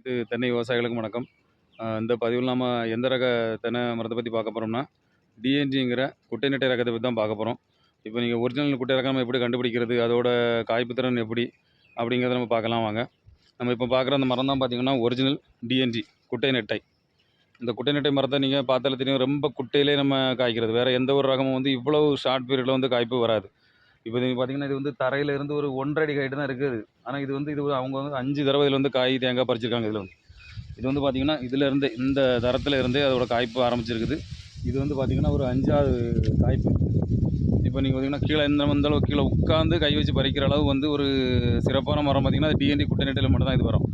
இது தென்னை விவசாயிகளுக்கும் வணக்கம். இந்த பதிவில் நம்ம எந்த ரக தென்னை மரத்தை பற்றி பார்க்க போகிறோம்னா டிஎன்ஜிங்கிற குட்டை நெட்டை ரகத்தை பற்றி தான் பார்க்க போகிறோம் இப்போ நீங்கள் ஒரிஜினல் குட்டை ரகம் நம்ம எப்படி கண்டுபிடிக்கிறது அதோட காய்ப்பு திறன் எப்படி அப்படிங்கிறத நம்ம பார்க்கலாம் வாங்க. நம்ம இப்போ பார்க்குற அந்த மரம் தான் பார்த்தீங்கன்னா ஒரிஜினல் டிஎன்ஜி குட்டை நெட்டை. இந்த குட்டை நெட்டை மரத்தை நீங்கள் பார்த்தாலே தெரியும் ரொம்ப குட்டையிலே நம்ம காய்க்கிறது. வேறு எந்த ஒரு ரகமும் வந்து இவ்வளோ ஷார்ட் பீரியடில் வந்து காய்ப்பு வராது. இப்போ நீங்கள் பார்த்தீங்கன்னா இது வந்து தரையில இருந்து ஒரு ஒன்றரை அடி ஹைட்டு தான் இருக்குது. ஆனால் இது வந்து இது அவங்க வந்து அஞ்சு தடவை இதில் வந்து காய் தேங்காய் பறிச்சிருக்காங்க இதில் வந்து. இது வந்து பார்த்தீங்கன்னா இதுல இருந்து இந்த தரத்தில் இருந்தே அதோட காய்ப்பு ஆரம்பிச்சிருக்குது. இது வந்து பார்த்தீங்கன்னா ஒரு அஞ்சாவது காய்ப்பு. இப்போ நீங்கள் பார்த்தீங்கன்னா கீழே இந்த அளவு கீழே உட்காந்து கை வச்சு பறிக்கிற அளவு வந்து ஒரு சிறப்பான மரம் பார்த்தீங்கன்னா டிஎன்டி குட்டை நெட்டில் மட்டும் தான் இது வரும்.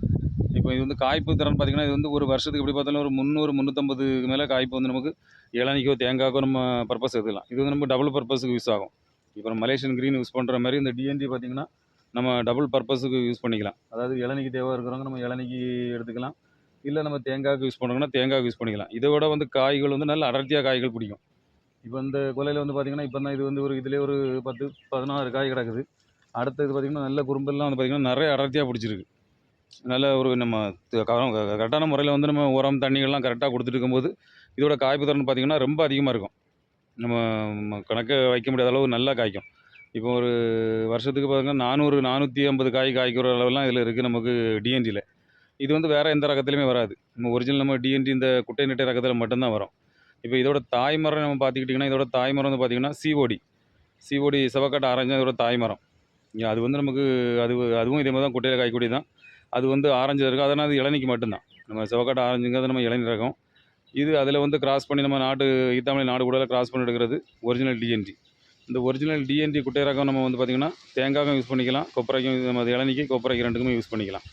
இப்போ இது வந்து காய்ப்பு திறன் பார்த்தீங்கன்னா இது வந்து ஒரு வருஷத்துக்கு எப்படி பார்த்தாலும் ஒரு முந்நூறு முந்நூற்றம்பதுக்கு மேலே காய்ப்பு வந்து நமக்கு இளநிக்கோ தேங்காய்க்கோ நம்ம பர்பஸ் எடுத்துக்கலாம் இது வந்து நம்ம டபுள் பர்பஸுக்கு யூஸ் ஆகும். இப்போ நம்ம மலேசியன் க்ரீன் யூஸ் பண்ணுற மாதிரி இந்த டிஎன்டி பார்த்திங்கன்னா நம்ம டபுள் பர்பஸுக்கு யூஸ் பண்ணிக்கலாம். அதாவது இளநிக்கு தேவை இருக்கிறவங்க நம்ம இளநிக்கு எடுத்துக்கலாம். இல்லை நம்ம தேங்காய்க்கு யூஸ் பண்ணுறோம்னா தேங்காய்க்கு யூஸ் பண்ணிக்கலாம். இதை விட வந்து காய்கள் வந்து நல்ல அடர்த்தியாக காய்கள் பிடிக்கும். இப்போ இந்த கொலையில் வந்து பார்த்திங்கன்னா இப்போ தான் இது வந்து ஒரு இதிலே ஒரு பத்து பதினாறு காய் கிடக்குது. அடுத்தது பார்த்திங்கன்னா நல்ல குறும்பெல்லாம் வந்து பார்த்திங்கன்னா நிறைய அடர்த்தியாக பிடிச்சிருக்கு. நல்ல ஒரு நம்ம கரெக்டான முறையில் வந்து நம்ம உரம் தண்ணிகள்லாம் கரெக்டாக கொடுத்துட்டு இருக்கும்போது இதோட காய்ப்பு திறன் பார்த்திங்கன்னா ரொம்ப அதிகமாக இருக்கும். நம்ம ம- கணக்கை வைக்க முடியாத அளவு நல்லா காய்க்கும். இப்போ ஒரு வருஷத்துக்கு பார்த்தீங்கன்னா நானூறு நானூற்றி ஐம்பது காய் காய்க்கிற அளவுலாம் இதில் இருக்குது நமக்கு டிஎன்டியில் இது வந்து வேறு எந்த ரகத்துலையுமே வராது. நம்ம ஒரிஜினல் நம்ம டிஎன்டி இந்த குட்டை நெட்டை ரகத்தில் மட்டும்தான் வரும். இப்போ இதோட தாய்மரம் நம்ம பார்த்துக்கிட்டிங்கன்னா இதோட தாய்மரம் வந்து பார்த்திங்கன்னா சிஓடி சிஓடி செவக்காட்டு ஆரஞ்சு அதோட தாய்மரம். அது வந்து நமக்கு அது அதுவும் இதே மாதிரி தான் குட்டையில் காய்க்கூடிய தான் அது வந்து ஆரஞ்சு இருக்கும் அதனால் அது இளநிக்கு மட்டும்தான். நம்ம செவக்காட்டு ஆரஞ்சுங்கிறது நம்ம இளநி ரகம் இது அதில் வந்து கிராஸ் பண்ணி நம்ம நாட்டு ஈத்தாமலை நாடு கூட கிராஸ் பண்ணி எடுக்கிறது ஒரிஜினல் டிஎன்டி இந்த ஒரிஜினல் டிஎன்டி குட்டை ரகம் நம்ம வந்து பார்த்திங்கன்னா தேங்காய்க்கும் யூஸ் பண்ணிக்கலாம் கொப்பரைக்கும் நம்ம இளநிக்கு கொப்பரைக்கு ரெண்டுக்குமே யூஸ் பண்ணிக்கலாம்.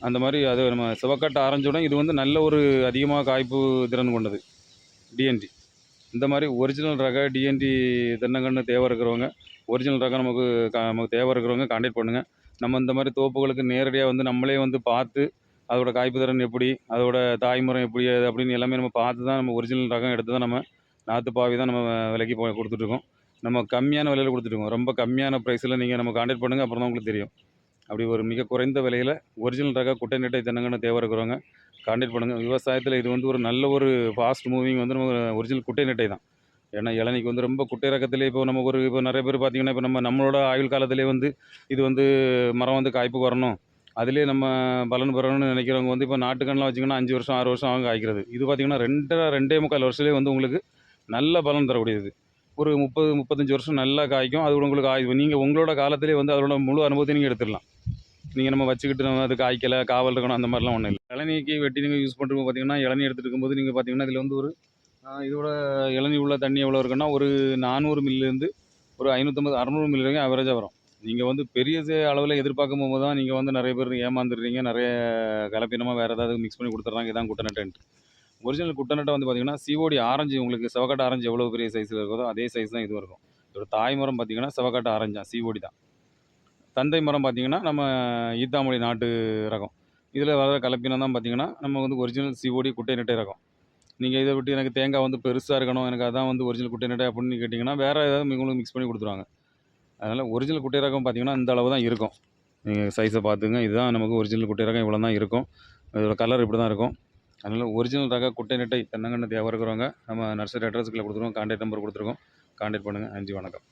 அந்த மாதிரி அது நம்ம சிவக்காட்டு ஆரஞ்சோட இது வந்து நல்ல ஒரு அதிகமாக காய்ப்பு திறன் கொண்டது டிஎன்டி இந்த மாதிரி ஒரிஜினல் ரக டிஎன்டி தென்னங்கன்று தேவை இருக்கிறவங்க ஒரிஜினல் ரகம் நமக்கு நமக்கு தேவை இருக்கிறவங்க கான்டாக்ட் பண்ணுங்கள் நம்ம இந்த மாதிரி தோப்புகளுக்கு நேரடியாக வந்து நம்மளே வந்து பார்த்து அதோட காய்ப்பு திறன் எப்படி அதோட தாய்மரம் எப்படி அது அப்படின்னு எல்லாமே நம்ம பார்த்து தான் நம்ம ஒரிஜினல் ரகம் எடுத்து தான் நம்ம நாற்று பாவி தான் நம்ம விலைக்கு போ கொடுத்துட்ருக்கோம். நம்ம கம்மியான விலையில் கொடுத்துட்ருக்கோம். ரொம்ப கம்மியான ப்ரைஸில் நீங்கள் நம்ம காண்டாக்ட் பண்ணுங்கள் அப்புறம் தான் உங்களுக்கு தெரியும். அப்படி ஒரு மிக குறைந்த விலையில் ஒரிஜினல் ரக குட்டை நெட்டை தென்னங்கன்னு தேவை இருக்கிறவங்க காண்டாக்ட் பண்ணுங்கள் விவசாயத்தில் இது வந்து ஒரு நல்ல ஒரு ஃபாஸ்ட் மூவிங் வந்து நம்ம ஒரிஜினல் குட்டை நெட்டை தான். ஏன்னா இளநிக்கு வந்து ரொம்ப குட்டை ரகத்திலே இப்போ நம்ம ஒரு இப்போ நிறைய பேர் பார்த்திங்கன்னா இப்போ நம்ம நம்மளோட ஆயுள் காலத்திலே வந்து இது வந்து மரம் வந்து காய்ப்புக்கு வரணும். அதிலே நம்ம பலன் பெறணும்னு நினைக்கிறவங்க வந்து இப்போ நாட்டுக்கண்ணெலாம் வச்சிங்கன்னா அஞ்சு வருஷம் ஆறு வருஷம் ஆகும் காய்க்கிறது இது பார்த்திங்கன்னா ரெண்டரை ரெண்டே முக்கால் வருஷத்துலேயே வந்து உங்களுக்கு நல்ல பலன் தரக்கூடியது. ஒரு முப்பது முப்பத்தஞ்சு வருஷம் நல்லா காய்க்கும். அது உங்களுக்கு ஆய் நீங்கள் உங்களோட காலத்திலே வந்து அதோட முழு அனுபவத்தை நீங்கள் எடுத்துடலாம். நீங்கள் நம்ம வச்சுக்கிட்டு நம்ம அது காய்க்கலை காவல் இருக்கணும் அந்த மாதிரிலாம் ஒன்றும் இல்லை. இளநீக்கி வெட்டி நீங்கள் யூஸ் பண்ணுறப்போ பார்த்தீங்கன்னா இளநீ எடுத்துருக்கும்போது இருக்கும்போது நீங்கள் பார்த்தீங்கன்னா இதில் வந்து ஒரு இதோட இளநீ உள்ள தண்ணி எவ்வளோ இருக்குன்னா ஒரு நானூறு மில்லிலேருந்து ஒரு ஐநூற்றம்பது அறநூறு மில்லி வரைக்கும் அவரேஜாக வரும். நீங்கள் வந்து பெரிய அளவில் எதிர்பார்க்கும் போது தான் நீங்கள் வந்து நிறைய பேர் ஏமாந்துடுறீங்க. நிறைய கலப்பினமாக வேறு ஏதாவது மிக்ஸ் பண்ணி கொடுத்துட்றாங்க. இதான் குட்டநட்டுன்ட்டு ஒரிஜினல் குட்டநட்டை வந்து பார்த்திங்கன்னா சிஓடி ஆரஞ்சு உங்களுக்கு சிவக்காட்டு ஆரஞ்சு எவ்வளோ பெரிய சைஸில் இருக்குதோ அதே சைஸ் தான் இதுவும் இருக்கும். இதோட தாய் மரம் பார்த்தீங்கன்னா சிவக்காட்டு ஆரஞ்சு தான் சிஓடி தான். தந்தை மரம் பார்த்தீங்கன்னா நம்ம ஈத்தாமொழி நாட்டு ரகம். இதில் வர கலப்பினம் தான் பார்த்தீங்கன்னா நம்ம வந்து ஒரிஜினல் சிஓடி குட்டை நட்டை ரகம். நீங்கள் இதை விட்டு எனக்கு தேங்காய் வந்து பெருசாக இருக்கணும் எனக்கு அதான் வந்து ஒரிஜினல் குட்டை நெட்டை அப்படின்னு கேட்டிங்கன்னா வேறு ஏதாவது உங்களுக்கு மிக்ஸ் பண்ணி கொடுத்துருவாங்க. அதனால் ஒரிஜினல் குட்டை ரகம் பார்த்திங்கன்னா இந்த அளவு தான் இருக்கும். நீங்கள் சைஸை பார்த்துங்க. இதுதான் நமக்கு ஒரிஜினல் குட்டை ரகம் இவ்வளோ தான் இருக்கும். இதோட கலர் இப்படி தான் இருக்கும். அதனால் ஒரிஜினல் ரக குட்டை நெட்டை தென்னங்கன்று தேவை இருக்கிறவங்க நம்ம நர்சரி அட்ரஸுக்குள்ள கொடுத்துருவோம். கான்டாக்ட் நம்பர் கொடுத்துருக்கோம். கான்டாக்ட் பண்ணுங்கள் நன்றி வணக்கம்.